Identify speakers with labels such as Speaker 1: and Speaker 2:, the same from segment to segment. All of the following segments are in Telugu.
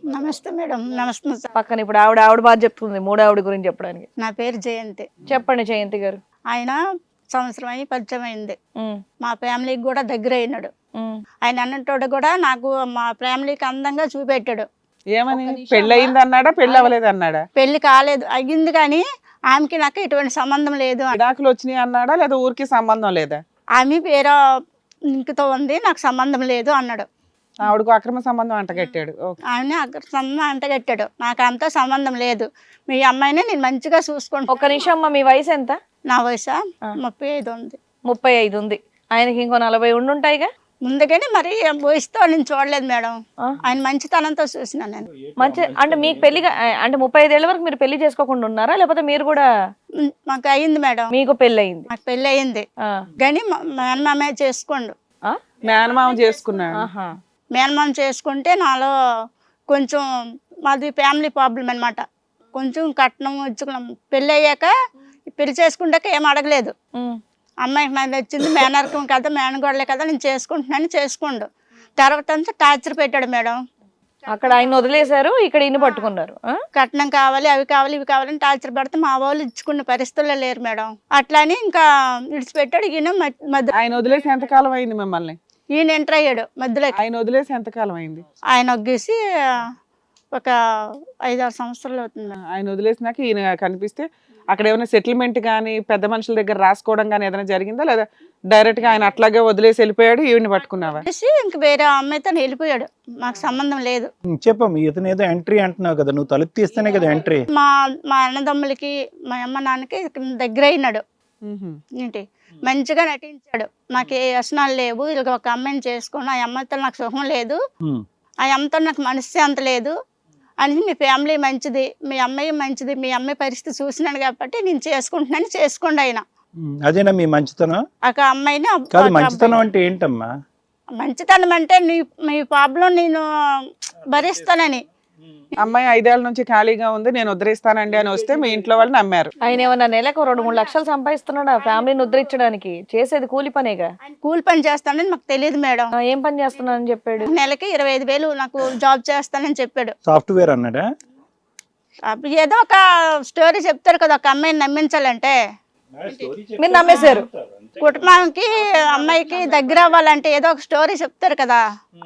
Speaker 1: నమస్తే మేడం నమస్తే సార్.
Speaker 2: పక్కన ఇప్పుడు ఆవిడ ఆవిడ బాధ చెప్తుంది మూడో ఆవిడ గురించి చెప్పడానికి.
Speaker 1: నా పేరు జయంతి.
Speaker 2: చెప్పండి జయంతి గారు.
Speaker 1: ఆయన సంవత్సరం అయి పరిచయం అయింది.
Speaker 2: ఉమ్,
Speaker 1: మా ఫ్యామిలీకి కూడా దగ్గర అయినాడు.
Speaker 2: ఉమ్.
Speaker 1: ఆయన అన్నట్టు కూడా నాకు మా ఫ్యామిలీకి అందంగా చూపెట్టాడు.
Speaker 3: ఏమని? పెళ్ళి అయింది అన్నాడా పెళ్ళి అవ్వలేదు అన్నాడా
Speaker 1: పెళ్ళి కాలేదు. అయ్యింది కానీ ఆమెకి నాకు ఎటువంటి సంబంధం లేదు
Speaker 3: విడాకులు వచ్చినాయి అన్నాడా లేదా ఊరికి సంబంధం లేదా?
Speaker 1: ఆమె వేరే ఇంకతో ఉంది నాకు సంబంధం లేదు అన్నాడు.
Speaker 3: ఆవిడకు అక్రమ సంబంధం అంటగట్టాడు. ఓకే.
Speaker 1: ఆయన సంబంధం అంటగట్టాడు. నాకు అంతా సంబంధం లేదు. మీ అమ్మాయిని నేను మంచిగా చూసుకుంటా.
Speaker 2: ఒక్క నిమిషం అమ్మ మీ వయసు ఎంత?
Speaker 1: నా వయసు? ముప్పై ఐదు ఉంది.
Speaker 2: ముప్పై ఐదు ఉంది. ఆయనకి ఇంకో నలభై ఉండుంటాయిగా?
Speaker 1: ముందుగానే మరి వయసుతో నేను చూడలేదు మేడం. ఆయన మంచితనంతో చూసిన నేను.
Speaker 2: మంచి అంటే మీకు పెళ్ళిగా అంటే ముప్పై ఐదేళ్ళ వరకు మీరు పెళ్ళి చేసుకోకుండా ఉన్నారా? లేకపోతే మీరు కూడా
Speaker 1: మాకు అయింది మేడం.
Speaker 2: మీకు పెళ్ళి అయింది
Speaker 1: మాకు పెళ్ళి అయింది. కానీ మేనమామే చేసుకోండు.
Speaker 2: ఆ?
Speaker 3: మేనమామ చేసుకున్నాడు.
Speaker 2: ఆహా.
Speaker 1: మేనమామ చేసుకుంటే నాలో కొంచెం మాది ఫ్యామిలీ ప్రాబ్లం అనమాట కొంచెం కట్నం ఇచ్చుకున్నాం. పెళ్ళి అయ్యాక పెళ్ళి చేసుకుంటాక ఏం అడగలేదు. అమ్మాయికి నాకు నచ్చింది మేనరకం కదా మేనగోడలే కదా నేను చేసుకుంటున్నాను చేసుకోండు. తర్వాత అంతా టార్చర్ పెట్టాడు మేడం.
Speaker 2: అక్కడ ఆయన వదిలేశారు ఇక్కడ ఇన్ని పట్టుకున్నారు?
Speaker 1: కట్నం కావాలి అవి కావాలి ఇవి కావాలని టార్చర్ పెడితే మా వాళ్ళు ఇచ్చుకున్న పరిస్థితుల్లో లేరు మేడం. అట్లాని ఇంకా విడిచిపెట్టాడు ఈయన మధ్య- మధ్య
Speaker 3: ఆయన వదిలేసి ఎంతకాలం అయింది మిమ్మల్ని?
Speaker 1: ఈయన ఎంటర్ అయ్యాడు మధ్యలో
Speaker 3: ఆయన వదిలేసి ఎంతకాలం అయింది?
Speaker 1: ఆయన ఒగ్గేసి ఒక ఐదారు సంవత్సరాలు అవుతుంది.
Speaker 3: ఆయన వదిలేసినాక ఈయన కనిపిస్తే అక్కడ ఏమైనా సెటిల్మెంట్ కానీ పెద్ద మనుషుల దగ్గర రాసుకోవడం కానీ ఏదైనా జరిగిందా? లేదా డైరెక్ట్గా ఆయన అట్లాగే వదిలేసి వెళ్ళిపోయాడు ఈవిని పట్టుకున్నావా?
Speaker 1: ఇంక వేరే అమ్మాయితో వెళ్ళిపోయాడు. మాకు సంబంధం లేదు.
Speaker 4: చెప్పమ్మ ఇతను ఏదో ఎంట్రీ అంటున్నావు కదా నువ్వు తలుపు తీస్తేనే కదా ఎంట్రీ
Speaker 1: మా మా అన్నదమ్ములకి మా అమ్మ నాన్నకి దగ్గర అయినాడు. ఏంటి? మంచిగా నటించాడు. నాకు ఏ వ్యసనాలు లేవు. ఇలా ఒక అమ్మాయిని చేసుకుని ఆ అమ్మాయితో నాకు సుఖం లేదు. ఆ అమ్మతో నాకు మనశ్శాంతి లేదు అని మీ ఫ్యామిలీ మంచిది. మీ అమ్మాయి మంచిది. మీ అమ్మాయి పరిస్థితి చూసినాను కాబట్టి నేను చేసుకుంటున్నాను. చేసుకోండి ఆయన.
Speaker 4: అదేనా మీ మంచితనం?
Speaker 1: ఒక అమ్మాయిని
Speaker 4: కాదు. మంచితనం అంటే ఏంటమ్మా?
Speaker 1: మంచితనం అంటే నీ మీ ప్రాబ్లం నేను భరిస్తానని.
Speaker 3: అమ్మాయి ఐదేళ్ళ నుంచి ఖాళీగా ఉంది నేను ఉద్ధరిస్తానండి అని వస్తే మీ ఇంట్లో వాళ్ళు నమ్మారు.
Speaker 2: ఆయన ఏమన్నా నెలకు రెండు మూడు లక్షలు సంపాదిస్తున్నాడు? ఆ ఫ్యామిలీని ఉద్ధరించడానికి. చేసేది కూలి పనేగా?
Speaker 1: కూలి పని చేస్తానని మాకు తెలియదు మేడం.
Speaker 2: ఆ, ఏం పని చేస్తున్నానని చెప్పాడు?
Speaker 1: నెలకి ఇరవై ఐదు వేలు నాకు జాబ్ చేస్తానని చెప్పాడు.
Speaker 4: సాఫ్ట్వేర్ అన్నాడా?
Speaker 1: అప్పుడు ఏదో ఒక స్టోరీ చెప్తారు కదా ఒక అమ్మాయిని నమ్మించాలంటే.
Speaker 2: మీరు నమ్మేశారు
Speaker 1: కుటుంబానికి అమ్మాయికి దగ్గర అవ్వాలంటే ఏదో ఒక స్టోరీ చెప్తారు కదా.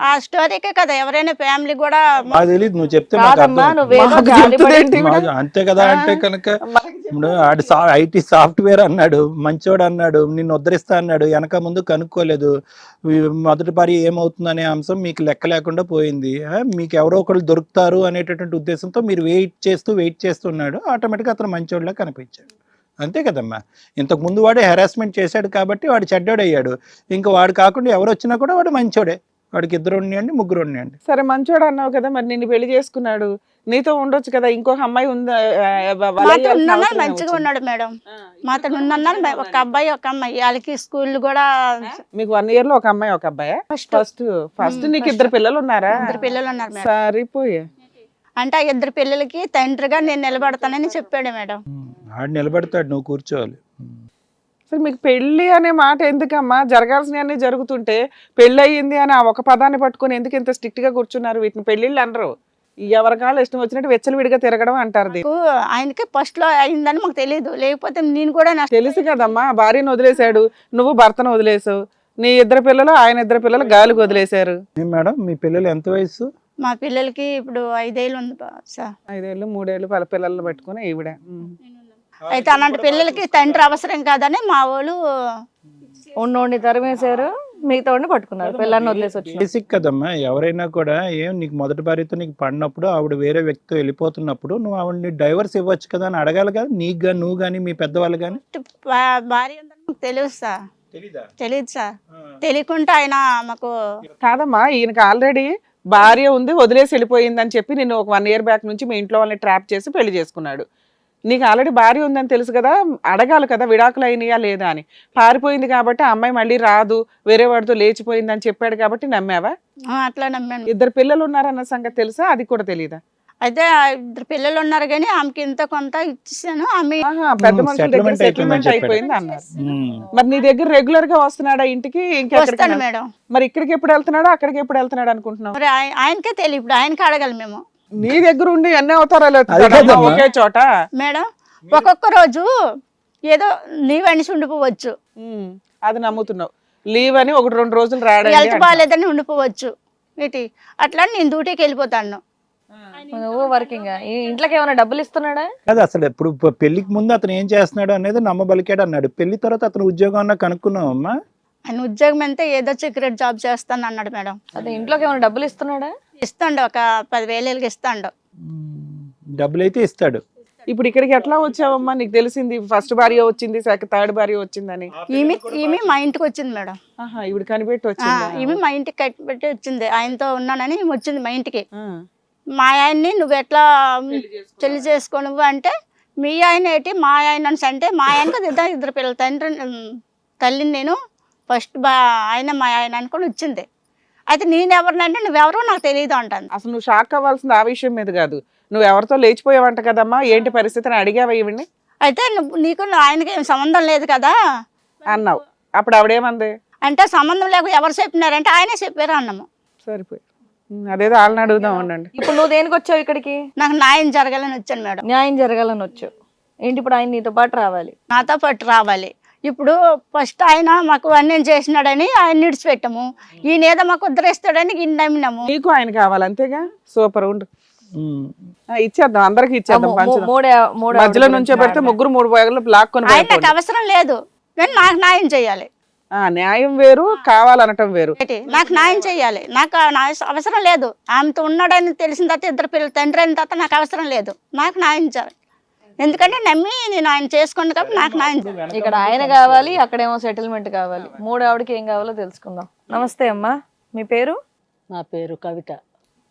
Speaker 1: ఆ స్టోరీకే కదా ఎవరైనా ఫ్యామిలీ కూడా
Speaker 4: తెలియదు నువ్వు చెప్తే అంతే కదా అంటే కనుక ఆడి ఐటీ సాఫ్ట్వేర్ అన్నాడు మంచోడు అన్నాడు నిన్ను ఉద్ధరిస్తా అన్నాడు వెనక ముందు కనుక్కోలేదు. మొదటి పరి ఏమవుతుందనే అంశం మీకు లెక్క లేకుండా పోయింది. మీకు ఎవరో ఒకళ్ళు దొరుకుతారు అనేటటువంటి ఉద్దేశంతో మీరు వెయిట్ చేస్తూ వెయిట్ చేస్తున్నాడు ఆటోమేటిక్గా అతను మంచోడిలా కనిపించాడు. అంతే కదమ్మా. ఇంతకు ముందు వాడే హెరాస్మెంట్ చేశాడు కాబట్టి వాడు చెడ్డోడు అయ్యాడు ఇంకా వాడు కాకుండా ఎవరు వచ్చినా కూడా వాడు మంచోడే. వాడికి ఇద్దరు ఉన్నాయండి ముగ్గురు ఉన్నాయండి
Speaker 3: సరే మంచోడు అన్నావు కదా మరి నిన్ను పెళ్ళి చేసుకున్నాడు. నీతో ఉండొచ్చు కదా ఇంకొక అమ్మాయి ఉందా
Speaker 1: మంచిగా? ఉన్నాడు మేడం. మాతో ఉన్న ఒక అబ్బాయి ఒక అమ్మాయి. వాళ్ళకి స్కూల్ కూడా
Speaker 3: మీకు వన్ ఇయర్లో ఒక అమ్మాయి ఒక అబ్బాయా?
Speaker 1: ఫస్ట్
Speaker 3: ఫస్ట్ ఫస్ట్ నీకు ఇద్దరు పిల్లలు ఉన్నారా?
Speaker 1: ఇద్దరు పిల్లలు ఉన్నారు మేడం.
Speaker 3: సరిపోయే.
Speaker 1: అంటే ఆ ఇద్దరు పిల్లలకి తండ్రిగా నేను నిలబడతానని చెప్పాడు మేడం.
Speaker 4: ఆడు నిలబడతాడు నువ్వు కూర్చోవాలి.
Speaker 3: సరే మీకు పెళ్ళి అనే మాట ఎందుకమ్మా? జరగాల్సినవన్నీ జరుగుతుంటే పెళ్ళి అయ్యింది అని ఆ ఒక పదాన్ని పట్టుకొని ఎందుకు ఇంత స్ట్రిక్ట్గా కూర్చున్నారు? వీటిని పెళ్ళిళ్ళు అనరు. ఎవరి కాళ్ళు ఇష్టం వచ్చినట్టు వెచ్చలవిడిగా తిరగడం అంటారు దీన్ని.
Speaker 1: నాకు ఆయనకి ఫస్ట్లో అయిందని మాకు తెలియదు లేకపోతే నేను కూడా నా
Speaker 3: తెలుసు కదమ్మా భార్యను వదిలేశాడు నువ్వు భర్తను వదిలేసావు నీ ఇద్దరు పిల్లలు ఆయన ఇద్దరు పిల్లలు గాలికి వదిలేశారు.
Speaker 4: ఏం మేడం మీ పిల్లలు ఎంత వయసు
Speaker 1: మా పిల్లలకి ఇప్పుడు ఐదేళ్ళు ఉంది బా- సార్.
Speaker 3: ఐదేళ్ళు మూడేళ్ళు పల పిల్లల్ని పెట్టుకుని ఈవిడ. ఉమ్.
Speaker 1: అయితే అలాంటి పిల్లలకి తండ్రి అవసరం కాదని మా వాళ్ళు
Speaker 2: ఉన్నోడిని తరిమేశారు మిగతా పట్టుకున్నారు పిల్లల్ని వదిలేసి వచ్చి
Speaker 4: బేసిక్ కదమ్మా ఎవరైనా కూడా ఏం నీకు మొదటి భార్యతో నీకు పడినప్పుడు ఆవిడ వేరే వ్యక్తితో వెళ్ళిపోతున్నప్పుడు నువ్వు ఆవిడని డైవర్స్ ఇవ్వచ్చు కదా అని అడగాలి కదా? నీకు కానీ నువ్వు కానీ మీ పెద్దవాళ్ళు కానీ
Speaker 1: భార్య తెలియదు సార్. తెలియదు సార్. తెలియకుండా ఆయన మాకు
Speaker 3: కాదమ్మా ఈయనకి ఆల్రెడీ భార్య ఉంది వదిలేసి వెళ్ళిపోయింది అని చెప్పి నేను ఒక వన్ ఇయర్ బ్యాక్ నుంచి మీ ఇంట్లో వాళ్ళని ట్రాప్ చేసి పెళ్ళి చేసుకున్నాడు. నీకు ఆల్రెడీ భార్య ఉందని తెలుసు కదా అడగాలి కదా విడాకులు అయినాయా లేదా అని. పారిపోయింది కాబట్టి ఆ అమ్మాయి మళ్ళీ రాదు వేరే వాడితో లేచిపోయింది అని చెప్పాడు కాబట్టి నమ్మావా?
Speaker 1: అట్లా నమ్మాను.
Speaker 3: ఇద్దరు పిల్లలు ఉన్నారన్న సంగతి తెలుసా? అది కూడా తెలియదా
Speaker 1: అయితే ఇద్దరు పిల్లలు ఉన్నారు కానీ ఆమెకి ఇంత కొంత ఇచ్చేసాను ఆమె
Speaker 3: పెద్ద మనుషుల దగ్గర సెటిల్మెంట్. అయిపోయింది అన్నారు. మరి నీ దగ్గర రెగ్యులర్గా వస్తున్నాడా ఇంటికి?
Speaker 1: వస్తాను
Speaker 3: ఇంకెక్కడికి
Speaker 1: మేడం.
Speaker 3: మరి ఇక్కడికి ఎప్పుడు వెళ్తున్నాడు? అక్కడికి ఎప్పుడు వెళ్తున్నాడు అనుకుంటున్నావు?
Speaker 1: మరి ఆయ- ఆయనకే తెలియదు ఇప్పుడు ఆయనకి అడగాలి మేము.
Speaker 3: నీ దగ్గర ఉండి ఎన్ని అవతారాలు
Speaker 4: అది
Speaker 3: ఎత్తుతాడమ్మా. ఒకే చోట?
Speaker 1: మేడం ఒక్కొక్క రోజు ఏదో నీవు అనిసి ఉండిపోవచ్చు.
Speaker 3: ఉమ్, అది నమ్ముతున్నావు. లీవ్ అని ఒకటి రెండు రోజులు రాడండి
Speaker 1: హెల్త్
Speaker 3: అంటున్నావు.
Speaker 1: బాగాలేదని ఉండిపోవచ్చు. ఏంటి? అట్లా నేను డ్యూటీకి వెళ్ళిపోతాను.
Speaker 2: నువ్వు వర్కింగ్? ఇంట్లోకి ఏమైనా డబ్బులు ఇస్తున్నాడా?
Speaker 4: కాదు అసలు ఇప్పుడు ప- పెళ్ళికి ముందు అతను ఏం చేస్తున్నాడు అనేది నమ్మబలికాడు అన్నాడు. పెళ్ళి తర్వాత అతను ఉద్యోగం అన్న కనుక్కున్నావమ్మా
Speaker 1: ఆయన ఉద్యోగం అంతే ఏదో సీక్రెట్ జాబ్ చేస్తాను అన్నాడు మేడం.
Speaker 2: అదే ఇంట్లోకి ఏమైనా డబ్బులు ఇస్తున్నాడా?
Speaker 1: ఇస్తాండు ఒక పదివేలకి ఇస్తాండు.
Speaker 4: డబ్బులు అయితే ఇస్తాడు.
Speaker 3: ఇప్పుడు ఇక్కడికి ఎట్లా వచ్చావమ్మా? నీకు తెలిసింది ఫస్ట్ భార్య వచ్చింది సెకండ్ థర్డ్ భార్య వచ్చిందని.
Speaker 1: ఈమె ఈమె మా ఇంటికి వచ్చింది మేడం.
Speaker 3: ఆహా ఇవిడ కనిపెట్టి వచ్చిందా?
Speaker 1: ఈమె మా ఇంటికి కట్టిపెట్టి వచ్చింది. ఆయనతో ఉన్నానని వచ్చింది మా ఇంటికి. మా ఆయన్ని నువ్వు ఎట్లా పెళ్ళి చేసుకో నువ్వు అంటే మీ ఆయన ఏంటి? మా ఆయన అంటే మా ఆయనకి ఇద్దరు ఇద్దరు పిల్లలు. తండ్రి తల్లిని నేను ఫస్ట్ బా ఆయన మా ఆయన అనుకొని వచ్చింది అయితే నేను ఎవరినంటే నువ్వెవరో నాకు తెలియదు అంటాను
Speaker 3: అసలు నువ్వు షాక్ అవ్వాల్సింది ఆ విషయం మీద కాదు. నువ్వు ఎవరితో లేచిపోయావంట కదమ్మా? ఏంటి పరిస్థితి అని అడిగావా ఈవిడ్ని?
Speaker 1: అయితే నువ్వు నీకు ఆయనకి ఏం సంబంధం లేదు కదా?
Speaker 3: అన్నావు. అప్పుడు ఆవిడేమంది?
Speaker 1: అంటే సంబంధం లేక ఎవరు చెప్పినారంటే ఆయనే చెప్పారు అన్నాము.
Speaker 3: సరిపోయి. ఉమ్, అదేదో వాళ్ళని అడుగుదాం ఉండండి.
Speaker 2: ఇప్పుడు నువ్వు దేనికి వచ్చావు ఇక్కడికి?
Speaker 1: నాకు న్యాయం జరగాలని వచ్చాను మేడం.
Speaker 2: న్యాయం జరగాలని వచ్చావు. ఏంటి ఇప్పుడు ఆయన నీతో పాటు రావాలి?
Speaker 1: నాతో పాటు రావాలి. ఇప్పుడు ఫస్ట్ ఆయన మాకు అన్యం చేసినాడని ఆయన నిడిచిపెట్టాము. ఈయన ఏదో మాకు ఉద్ధరిస్తాడని ఈయన నమ్మినాము.
Speaker 3: నీకు ఆయన కావాలి అంతేగా? సూపర్ ఉండు. ఇచ్చేద్దాం అందరికి ఇచ్చేద్దాం మధ్యలో నుంచో పెడితే ముగ్గురు మూడు బాగులు బ్లాక్ కొని
Speaker 1: ఆయన నాకు అవసరం లేదు. కానీ నాకు న్యాయం చేయాలి.
Speaker 3: ఆ న్యాయం వేరు కావాలనటం వేరు.
Speaker 1: నాకు న్యాయం చేయాలి. నాకు అవసరం లేదు. ఆమెతో ఉన్నాడని తెలిసిన తర్వాత ఇద్దరు పిల్లలు తండ్రి అయిన తర్వాత నాకు అవసరం లేదు. నాకు న్యాయం చేయాలి. ఎందుకంటే నమ్మి నేను ఆయన చేసుకున్నాను కాబట్టి నాకు చేయాలి
Speaker 2: ఇక్కడ ఆయన కావాలి అక్కడేమో సెటిల్మెంట్ కావాలి. మూడు ఆవిడకి ఏం కావాలో తెలుసుకుందాం. నమస్తే అమ్మా మీ పేరు?
Speaker 5: నా పేరు కవిత.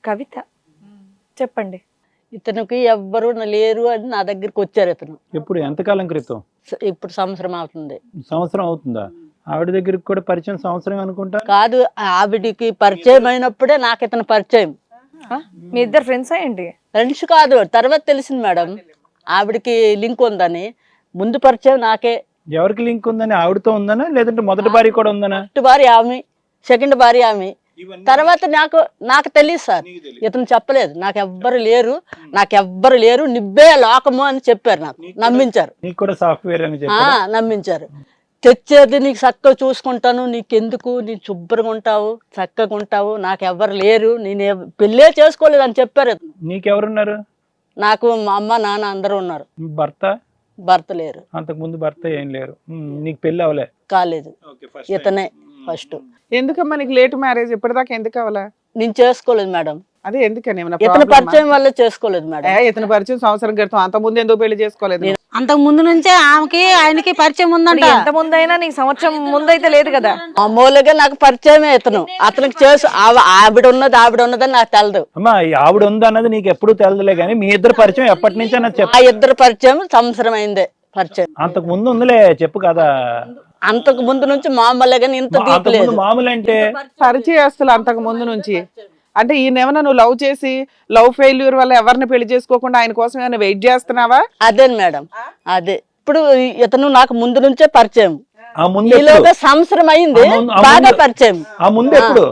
Speaker 2: కవిత. చెప్పండి.
Speaker 5: ఇతనికి ఎవ్వరు లేరు అని నా దగ్గరికి వచ్చారు ఇతను.
Speaker 4: ఎప్పుడు? ఎంతకాలం క్రితం?
Speaker 5: ఇప్పుడు సంవత్సరం అవుతుంది.
Speaker 4: సంవత్సరం అవుతుందా? ఆవిడ దగ్గరికి కూడా పరిచయం సంవత్సరం అనుకుంటా?
Speaker 5: కాదు ఆవిడికి పరిచయం అయినప్పుడే నాకు ఇతను పరిచయం?
Speaker 2: మీ ఇద్దరు ఫ్రెండ్సా ఏంటి?
Speaker 5: ఫ్రెండ్స్ కాదు తర్వాత తెలిసింది మేడం. ఆవిడకి లింక్ ఉందని. ముందు పరిచయం నాకే.
Speaker 4: ఎవరికి లింక్ ఉందని? ఆవిడతో ఉందనా? లేదంటే మొదటి భార్య కూడా ఉందనా?
Speaker 5: ఫస్ట్ భార్య ఆమె సెకండ్ భార్య ఆమె. తర్వాత నాకు నాకు తెలియదు సార్. ఇతను చెప్పలేదు. నాకు ఎవ్వరు లేరు. నాకు ఎవ్వరు లేరు. నిబ్బే లోకము అని చెప్పారు నాకు. నమ్మించారు.
Speaker 4: కూడా సాఫ్ట్వేర్ అని
Speaker 5: నమ్మించారు. తెచ్చేది నీకు చక్కగా చూసుకుంటాను. నీకెందుకు? నీ శుభ్రంగా ఉంటావు చక్కగా ఉంటావు. నాకు ఎవ్వరు లేరు. నేను పెళ్ళే చేసుకోలేదు అని చెప్పారు.
Speaker 4: నీకెవరున్నారు?
Speaker 5: నాకు మా అమ్మ నాన్న అందరూ ఉన్నారు.
Speaker 4: భర్త?
Speaker 5: భర్త లేరు.
Speaker 4: అంతకు ముందు భర్త ఏం లేరు. నీకు పెళ్ళి అవలే
Speaker 5: కాలేదు. ఇతనే ఫస్ట్
Speaker 3: ఎందుకమ్మా నీకు లేట్ మ్యారేజ్? ఇప్పటిదాకా ఎందుకు అవ్వాలా?
Speaker 5: నేను చేసుకోలేదు మేడం.
Speaker 3: అదే ఎందుకని ఏమైనా
Speaker 5: ఇతను? పరిచయం వల్ల చేసుకోలేదు మేడం.
Speaker 3: ఏ, ఇతను పరిచయం సంవత్సరం క్రితం అంత ముందు ఎందుకు పెళ్ళి చేసుకోలేదు?
Speaker 6: అంతకు ముందు నుంచే ఆమెకి ఆయనకి పరిచయం ఉందంట.
Speaker 2: ఎంత ముందైనా నీకు సంవత్సరం ముందైతే లేదు కదా?
Speaker 5: మామూలుగా నాకు పరిచయమే ఇతను. అతనికి చేసు ఆవ- ఆవిడ ఉన్నది ఆవిడ ఉన్నదని నాకు తెలదు.
Speaker 4: అమ్మా ఈ ఆవిడ ఉందన్నది నీకు ఎప్పుడు తెలదులే కానీ మీ ఇద్దరు పరిచయం ఎప్పటి నుంచి అన్నది చెప్పు.
Speaker 5: ఆ ఇద్దరు పరిచయం సంవత్సరం అయిందే పరిచయం.
Speaker 4: అంతకు ముందు ఉందిలే చెప్పు కదా.
Speaker 5: అంతకు ముందు నుంచి మామూలుగా ఇంత
Speaker 4: మా-
Speaker 5: డీప్
Speaker 4: అంతకు
Speaker 5: లేదు.
Speaker 4: ముందు మామూలు అంటే?
Speaker 3: పరిచయస్తులు అంతకు ముందు నుంచి. అంటే ఈయన ఏమైనా నువ్వు లవ్ చేసి లవ్ ఫెయిల్యూర్ వల్ల ఎవరిని పెళ్ళి చేసుకోకుండా ఆయన కోసం ఏమైనా వెయిట్ చేస్తున్నావా?
Speaker 5: అదే మేడం. అదే. ఇప్పుడు ఇతను నాకు ముందు నుంచే పరిచయం. ఈలోగా సంవత్సరం అయింది. బాగా పరిచయం.
Speaker 4: ఆ ముందు ఎప్పుడు?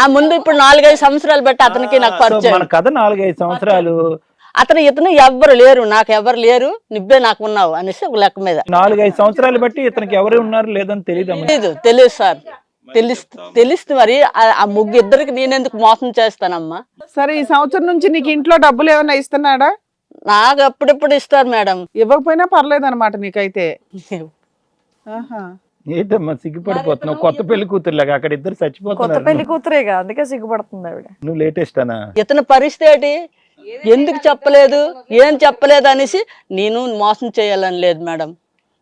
Speaker 5: ఆ ముందు ఇప్పుడు నాలుగైదు సంవత్సరాలు బట్టి అతనికి నాకు పరిచయం.
Speaker 4: మన కథ నాలుగైదు సంవత్సరాలు.
Speaker 5: అతను ఇతను ఎవ్వరు లేరు. నాకు ఎవరు లేరు. నువ్వే నాకు ఉన్నావు అనేసి ఒక లెక్క మీద.
Speaker 4: నాలుగైదు సంవత్సరాలు బట్టి ఇతనికి ఎవరు ఉన్నారు లేదని తెలియదు
Speaker 5: తెలియదు సార్. తెలుసు తెలుస్తుంది మరి ఆ- ముగ్గు ఇద్దరికి నేనెందుకు మోసం చేస్తానమ్మా?
Speaker 3: సరే ఈ సంవత్సరం నుంచి నీకు ఇంట్లో డబ్బులు ఏమైనా ఇస్తున్నాడా?
Speaker 5: నాకు అప్పుడప్పుడు ఇస్తారు మేడం.
Speaker 3: ఇవ్వకపోయినా పర్లేదు అనమాట నీకైతే ఆహా.
Speaker 4: ఏంటమ్మా సిగ్గుపడిపోతున్నావు? కొత్త పెళ్ళి కూతురులాగా అక్కడ ఇద్దరు
Speaker 2: కొత్త
Speaker 4: చచ్చిపోతున్నారు
Speaker 2: పెళ్ళి కూతురేగా? అందుకే సిగ్గుపడుతుంది ఆవిడ.
Speaker 4: నువ్వు లేటెస్ట్ అనా
Speaker 5: ఇతని పరిస్థితి ఏంటి? ఎందుకు చెప్పలేదు? ఏం చెప్పలేదు అనేసి నేను మోసం చేయాలని లేదు మేడం.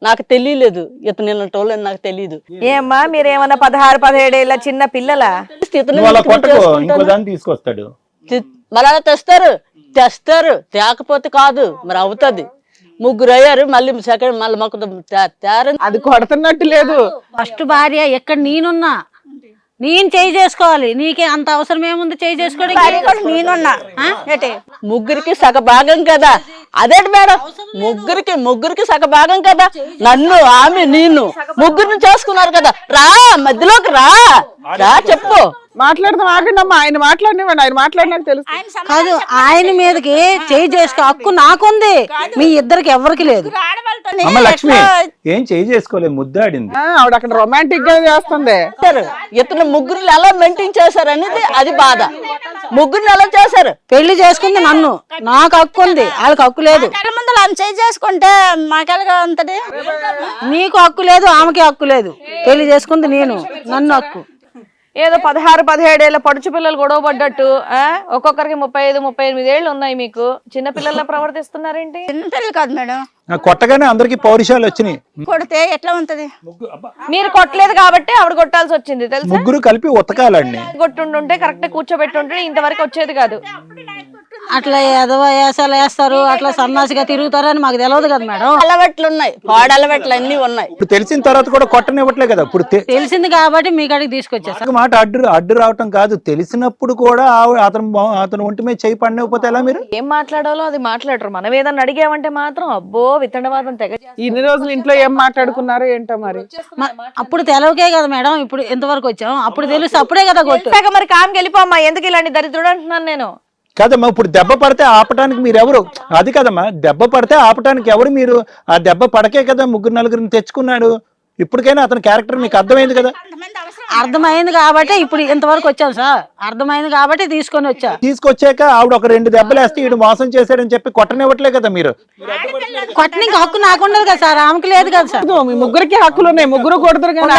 Speaker 5: నాకు తెలియలేదు. ఇతను నిన్నటోళ్ళని నాకు తెలియదు
Speaker 2: ఏమ్మా మీరేమన్నా పదహారు పదిహేడేళ్ళ చిన్న పిల్లలా?
Speaker 5: ఇతను
Speaker 4: కొట్టకు? ఇంకో దాన్ని తీసుకొస్తాడు.
Speaker 5: తి- మరి అలా తెస్తారు. తెస్తారు. తేకపోతే కాదు. మరి అవుతుంది. ముగ్గురు అయ్యారు మళ్ళీ సెకండ్ మళ్ళీ మాకు తేరని
Speaker 3: అది కొడుతున్నట్టు లేదు.
Speaker 6: ఫస్ట్ భార్య ఎక్కడ నేనున్నా. నేను చేయి చేసుకోవాలి. నీకే అంత అవసరం ఏముంది చేయి చేసుకోవడానికి?
Speaker 1: నేనున్నా.
Speaker 5: ముగ్గురికి సగ భాగం కదా. అదేంటి మేడం? ముగ్గురికి ముగ్గురికి సగ భాగం కదా. నన్ను ఆమె నేను ముగ్గురిని చేసుకున్నారు కదా. రా మధ్యలోకి రా. రా చెప్పు.
Speaker 3: మాట్లాడదాం ఆగండి అమ్మా ఆయన మాట్లాడినవ్వండి. ఆయన మాట్లాడినాక తెలుసు
Speaker 1: ఆయన
Speaker 6: కాదు
Speaker 1: సమాధానం
Speaker 6: ఆయన మీదకి చేయి చేసుకో. హక్కు నాకుంది. మీ ఇద్దరికి ఎవరికి లేదు.
Speaker 1: చెప్పారు. ఆడవాళ్ళతోని
Speaker 4: అమ్మ లక్ష్మి
Speaker 1: ఎట్లా-
Speaker 4: ఏం చేయి చేసుకోలేదు. ముద్దాడింది.
Speaker 3: ఆ, ఆవిడ అక్కడ రొమాంటిక్గా చేస్తుంది.
Speaker 5: చేశారు. ఇతను ముగ్గురు ఎలా మెయింటైన్ చేశారు అనేది అది బాధ. ముగ్గురిని ఎలా చేశారు?
Speaker 6: పెళ్ళి చేసుకుంది నన్ను. నాకు హక్కు ఉంది. వాళ్ళకి హక్కు లేదు.
Speaker 1: ఆమె చేయి చేసుకుంటే మాకెలాగా ఉంటది?
Speaker 6: నీకు హక్కు లేదు ఆమెకి హక్కు లేదు. పెళ్ళి చేసుకుంది నేను. నన్ను హక్కు.
Speaker 2: ఏదో పదహారు పదిహేడేళ్ళ పడుచు పిల్లలు గొడవ పడ్డట్టు ఆ? ఒక్కొక్కరికి ముప్పై ఐదు ముప్పై ఎనిమిది ఏళ్ళు ఉన్నాయి మీకు. చిన్న పిల్లల్లా ప్రవర్తిస్తున్నారేంటి?
Speaker 1: చిన్నపిల్లలు కాదు మేడం.
Speaker 4: కొట్టగానే అందరికి పౌరుషాలు వచ్చినాయి.
Speaker 1: కొడితే ఎట్లా ఉంటది?
Speaker 2: మీరు కొట్టలేదు కాబట్టి ఆవిడ కొట్టాల్సి వచ్చింది తెలుసా?
Speaker 4: ముగ్గురు కలిపి ఉతకాలండి.
Speaker 2: కొట్టుండుంటే కరెక్ట్ కూర్చోబెట్టుంటే ఇంతవరకు వచ్చేది కాదు.
Speaker 6: అట్లా ఎదవ వేసాలు వేస్తారు అట్లా సన్నాసిగా తిరుగుతారు అని మాకు తెలియదు కదా మేడం.
Speaker 5: అలవాట్లు ఉన్నాయి పాడు అలవాట్లు అన్ని ఉన్నాయి.
Speaker 4: ఇప్పుడు తెలిసిన తర్వాత కూడా కొట్టనివ్వట్లే కదా ఇప్పుడు తె-
Speaker 6: తెలిసింది కాబట్టి మీ కాడికి తీసుకొచ్చేసా.
Speaker 4: ఒక మాట అడ్డు అడ్డు రావటం కాదు తెలిసినప్పుడు కూడా అతను అతను ఒంటి మీద చేయి పడినకపోతే ఎలా మీరు?
Speaker 2: ఏం మాట్లాడాలో అది మాట్లాడరు. మనం ఏదన్నా అడిగామంటే మాత్రం అబ్బో వితండవాదం తెగ చేస్తారు.
Speaker 3: ఇన్ని రోజులు ఇంట్లో ఏం మాట్లాడుకున్నారో ఏంటో మరి?
Speaker 6: మ- అప్పుడు తెలవకే కదా మేడం ఇప్పుడు ఎంతవరకు వచ్చాం? అప్పుడు తెలిసి అప్పుడే కదా కొట్టు.
Speaker 2: తెలిసాక మరి కామ్కి వెళ్ళిపోమ్మా ఎందుకు ఇలాంటి దరిద్రుడు అంటున్నాను నేను?
Speaker 4: కదమ్మా ఇప్పుడు దెబ్బ పడితే ఆపటానికి మీరు ఎవరు అది కదమ్మా దెబ్బ పడితే ఆపటానికి ఎవరు మీరు? ఆ దెబ్బ పడకే కదా ముగ్గురు నలుగురిని తెచ్చుకున్నాడు. ఇప్పటికైనా అతని క్యారెక్టర్ మీకు అర్థమైంది కదా?
Speaker 6: అర్థమైంది కాబట్టి ఇప్పుడు ఇంతవరకు వచ్చాం సార్. అర్థమైంది కాబట్టి తీసుకొని వచ్చా.
Speaker 4: తీసుకొచ్చాక ఆవిడ ఒక రెండు దెబ్బలు వేస్తే ఈడు మోసం చేశాడని చెప్పి కొట్టనివ్వట్లే కదా మీరు?
Speaker 6: కొట్టనికి హక్కు నాకుండదు కదా సార్ ఆమెకి లేదు కదా సార్.
Speaker 3: మీ ముగ్గురికి హక్కులు ఉన్నాయి ముగ్గురు కొడతారు కానీ